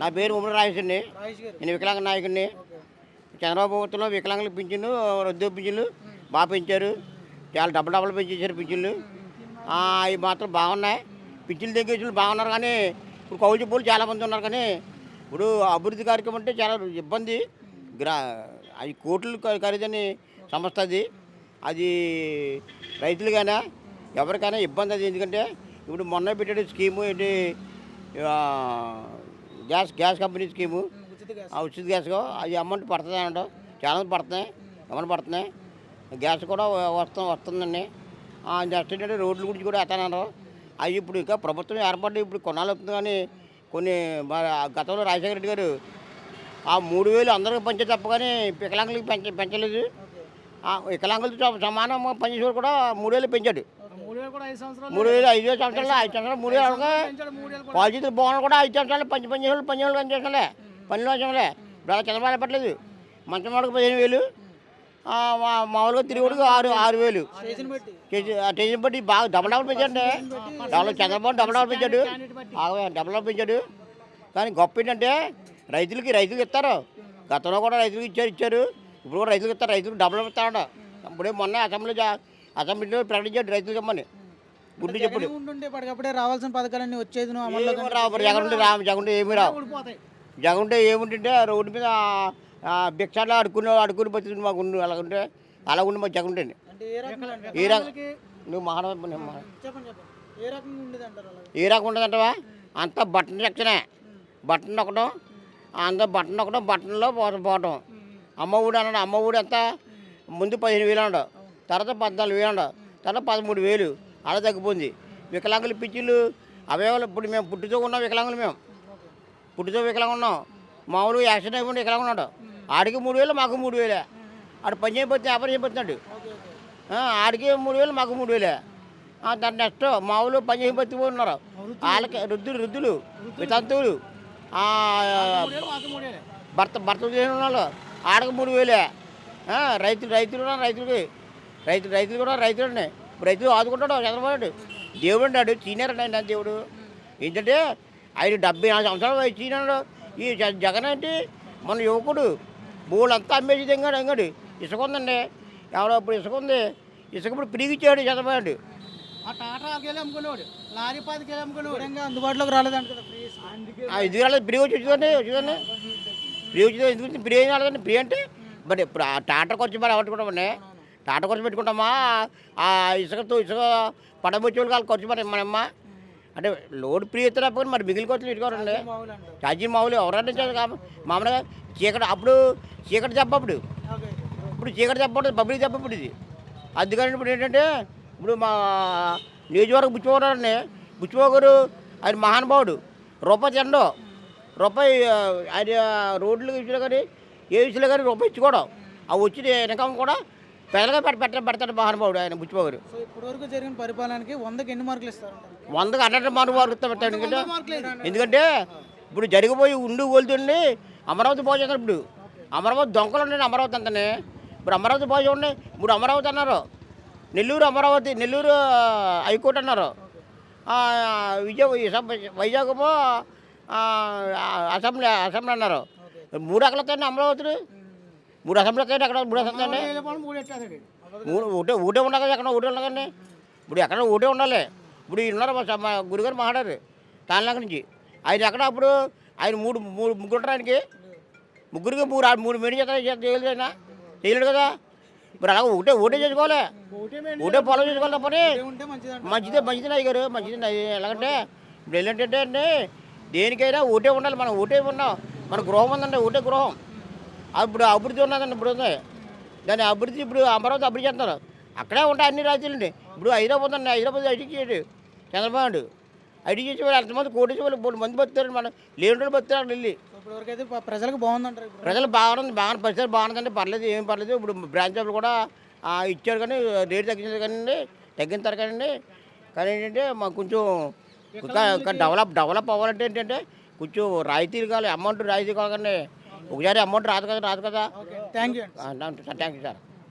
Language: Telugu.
నా పేరు ఉమ్మడి రాజేశ్వరిని నేను వికలాంగ నాయకుడిని. చంద్రబాబు ప్రభుత్వంలో వికలాంగులు పింఛను వృద్ధుల పింఛన్లు బాగా పెంచారు. చాలా డబ్బులు డబ్బులు పెంచేశారు పింఛన్లు. అవి మాత్రం బాగున్నాయి. పింఛన్లు తగ్గించిన బాగున్నారు కానీ ఇప్పుడు కౌలు చెప్పులు చాలా మంది ఉన్నారు కానీ ఇప్పుడు అభివృద్ధి కార్యక్రమం అంటే చాలా ఇబ్బంది. గ్రా అది కోట్లు ఖరీదని సంస్థ అది. అది రైతులుగానే ఎవరికైనా ఇబ్బంది అది. ఎందుకంటే ఇప్పుడు మొన్న పెట్టాడు స్కీము ఏంటి గ్యాస్ గ్యాస్ కంపెనీ స్కీము. ఉచిత గ్యాస్. ఆ ఉచిత గ్యాస్గా అది అమౌంట్ పడుతుంది అంట. చాలా పడుతున్నాయి. అమౌంట్ పడుతున్నాయి. గ్యాస్ కూడా వస్తు వస్తుందండి. నెక్స్ట్ ఏంటంటే రోడ్ల గురించి కూడా ఎత్తానన్నారు అవి ఇప్పుడు ఇంకా ప్రభుత్వం ఏర్పడి ఇప్పుడు కొన్నాళ్ళు అవుతుంది కానీ కొన్ని గతంలో రాజశేఖర రెడ్డి గారు ఆ మూడు వేలు అందరికీ పంచే తప్ప కానీ వికలాంగులకి పెంచ పెంచలేదు. వికలాంగులతో సమ- సమానం పనిచేసేవారు కూడా మూడు వేలు పెంచాడు. మూడు వేలు ఐదు వేలు సంవత్సరాలు ఐదు సంవత్సరాలు మూడు వేలు మూడు వేలు కూడా. పాజిటివ్ భవనాలు కూడా ఐదు సంవత్సరాలు పంచి పని చేసేవాళ్ళు పని చేసేవాళ్ళు పని చేసేవాళ్ళే పనిలో ఇప్పుడు అలా చంద్రబాబు పట్టలేదు. మంచం వాడికి పదిహేను వేలు. మామూలుగా తిరిగి ఆరు ఆరు వేలు. స్టేషన్ బట్టి. బాగా డబల్ డబల్ పెంచండి డబల్ చంద్రబాబు డబల్ డబల్ పెంచాడు. డబల్ డబల్ పెంచాడు. కానీ గొప్ప ఏంటంటే రైతులకి రైతులకు ఇస్తారు. గతంలో కూడా రైతులకు ఇచ్చారు ఇచ్చారు. ఇప్పుడు కూడా రైతులకు ఇస్తారు. రైతులకు డబల్ ఇస్తారంట. ఇప్పుడే మొన్న అసెంబ్లీ అసెంబ్లీలో ప్రకటించాడు రైతులకు ఇమ్మని గుడ్డు చెప్పుడు. జగన్ ఉంటుంటే పడికప్పుడే రావాల్సిన పథకాలన్నీ వచ్చేది నువ్వు అమల్లో ఏమీ రావు జగన్ రాము జగన్ ఏమీ రావు. జగన్టే ఏముంటుంటే రోడ్డు మీద ఆ, భిక్షాలు అడుకుని అడుకుని బతుకుని మాకు ఉండు అలాగుంటే అలా ఉండి మాకు జగన్ ఏ రకం నువ్వు చెప్పండి ఏ రకం ఉంటుందంటవా అంతా బటన్ సెక్షనే. బటన్ నొక్కడం అంతా బటన్ నొక్కడం బటన్లో పోవడం పోవటం. అమ్మ ఊడి అన్నాడు అమ్మ ఊడి ఎంత? ముందు పదిహేను వేలు అన్నాడు. తర్వాత పద్నాలుగు వేలు తర్వాత పదమూడు వేలు. అలా తగ్గిపోయింది. వికలాంగుల పిచ్చిలు అవయవాలు ఇప్పుడు మేము పుట్టుతో ఉన్నాం వికలాంగులు మేము. పుట్టుతో వికలాంగా ఉన్నాం. మామూలుగా యాక్సిడెంట్ అయిపోయి వికలాంగా ఉన్నాడు ఆడికి మూడు వేలు మాకు మూడు వేలే. ఆడు పని చేయబోతుంది వ్యాపారం చేయబోతున్నాడు. ఆడికి మూడు వేలు మాకు మూడు వేలే. దాని నెక్స్ట్ మామూలు పని చేయబోతు ఉన్నారు. వాళ్ళకి వృద్ధులు వృద్ధులు వితంతువులు. భర్త భర్త చేసిన వాళ్ళు ఆడకు మూడు వేలే. రైతులు రైతులు ఉన్నారు రైతులకి. రైతులు రైతులు కూడా రైతులు ఉన్నాయి. ఇప్పుడు రైతులు ఆదుకుంటాడు చంద్రబాబు దేవుడు అన్నాడు సీనియర్ అండి ఆయన దేవుడు? ఏంటంటే ఆయన డెబ్బై నాలుగు సంవత్సరాలు వయసు ఈ జగన్ అంటే మన యువకుడు. బోళ్ళంతా అమ్మేసి తెంగాడు ఎంగాడు ఇసుక ఉందండి. ఎవడో ఇప్పుడు ఇసుక ఉంది. ఇసుక ఇప్పుడు పిరిగిచ్చాడు చంద్రబాబు ఆ టాటాకి వెళ్ళి అమ్ముకునేవాడు లారీ పాతికి అందుబాటులోకి రాలేదంట కదా ఫ్రీ అందుకే ఆ, ఇది రాలేదు ఫ్రీ వచ్చి వచ్చిందండి వచ్చిందండి ఫ్రీ వచ్చింది ఎందుకు? ఫ్రీ ఏం రాలేదండి ఫ్రీ అంటే మరి ఇప్పుడు ఆ టాటా ఖర్చు మరి పెట్టుకుంటామండి టాటా ఖర్చు పెట్టుకుంటామా? ఆ ఇసుకతో ఇసుక పడబొచ్చి వాళ్ళకి ఖర్చు మరి మనమ్మ. అంటే లోడ్ ఫ్రీ ఎత్తినప్పుడు మరి మిగిలిన ఖర్చులు పెట్టుకోరండి. అంటారు ఛార్జీ మామూలు. ఎవరంటే కాదు. మామూలుగా చీకటి అప్పుడు చీకటి అప్పుడు. ఓకే. ఇప్పుడు చీకటి ఉంటుంది పబ్లిక్ ఇప్పుడు ఇది అందుకని ఇప్పుడు ఏంటంటే ఇప్పుడు మా నియోజకవర్గం బుచ్చిపోగారండి బుచ్చిపో గారు ఆయన మహానుభావుడు. రూపాయి తిండో రూపాయి ఆయన రోడ్లు ఇచ్చినా కానీ ఏ ఇచ్చినా కానీ రూపాయి ఇచ్చుకోవడం ఆ వచ్చిన ఇన్కమ్ కూడా పెద్దగా పెట్ట పెడతాడు మహానుభావుడు ఆయన సో ఇప్పటివరకు జరిగిన పరిపాలనకి వందకి ఎన్ని మార్కులు ఇస్తారంటారు వందకు హండ్రెడ్ మహానుభావుడు పెడతాడు ఎందుకంటే మార్కులు ఎందుకంటే ఇప్పుడు జరిగిపోయి ఉండి కోలుతుండి అమరావతి బాగు చేస్తారు ఇప్పుడు. అమరావతి దొంగలు ఉండండి అమరావతి అంతనే. ఇప్పుడు అమరావతి బాగు చూడండి ఇప్పుడు అమరావతి అన్నారు. నెల్లూరు అమరావతి నెల్లూరు హైకోర్టు అన్నారు. విజయ వైజాగ్ ఏమో ఆ, అసెంబ్లీ అసెంబ్లీ అన్నారు. మూడు ఎక్కలతాయండి అమరావతి మూడు అసెంబ్లీ వస్తాయండి అక్కడ మూడు వస్తాయండి మూడు ఎట్టేది మూడు ఒకటే ఒకటే ఉండాలి కదా ఎక్కడ ఒకటే ఉండాలండి ఇప్పుడు ఎక్కడ ఒకటే ఉండాలి ఇప్పుడు ఈయన ఉన్నారు మా స- మా గురుగారు మాట్లాడారు తాళ్ళనగర్ నుంచి ఆయన ఎక్కడ అప్పుడు ఆయన మూడు మూడు ముగ్గురు ఉంటారు ఆయనకి ముగ్గురికి మూడు ఆ- మూడు మేడి చేత చేయలేదు ఆయన చేయలేడు కదా మరి అలా ఒకటే ఒకటే చేసుకోవాలి ఒకటే ఒకటే ఫాలో చేసుకోవాలి తప్పని ఉంటే మంచిదంట మంచిదే మంచిదే అయ్య గారు మంచిదే అది ఎలాగంటే ఇప్పుడు ఏంటంటే అండి దేనికైనా ఒకటే ఉండాలి మనం ఒకటే ఉన్నాం మన గృహం ఉందండి ఒకటే గృహం ఇప్పుడు అభివృద్ధి ఉన్నదండి ఇప్పుడు ఉంది దాని అభివృద్ధి ఇప్పుడు అమరావతి అభివృద్ధి చేస్తున్నారు. అక్కడే ఉంటాయి అన్ని రాజ్యాలండి. ఇప్పుడు హైదరాబాద్ అండి హైదరాబాద్ ఐటీ చేయడు చంద్రబాబు నాయుడు. ఐటీ చేసే వాళ్ళు ఎంతమంది కోటేసి వాళ్ళు మూడు మంది బతున్నారు మనం లేని వాళ్ళు బతున్నారు అక్కడ వెళ్ళి ప్రజలకు బాగుందంటారు ప్రజలు బాగుంది బాగా పరిస్థితి బాగుందండి పర్లేదు ఏం పర్లేదు. ఇప్పుడు బ్రాంచ్ ఆఫీలు కూడా ఇచ్చారు కానీ రేటు తగ్గించారు కానీ తగ్గించారు కానీ కానీ ఏంటంటే మాకు కొంచెం ఇంకా ఇంకా డెవలప్ డెవలప్ అవ్వాలంటే ఏంటంటే కొంచెం రాయితీలు కావాలి అమౌంట్ రాయితీ కావాలండి. ఒకసారి అమౌంట్ రాదు కదా రాదు కదా ఓకే థ్యాంక్ యూ అండి థ్యాంక్ యూ సార్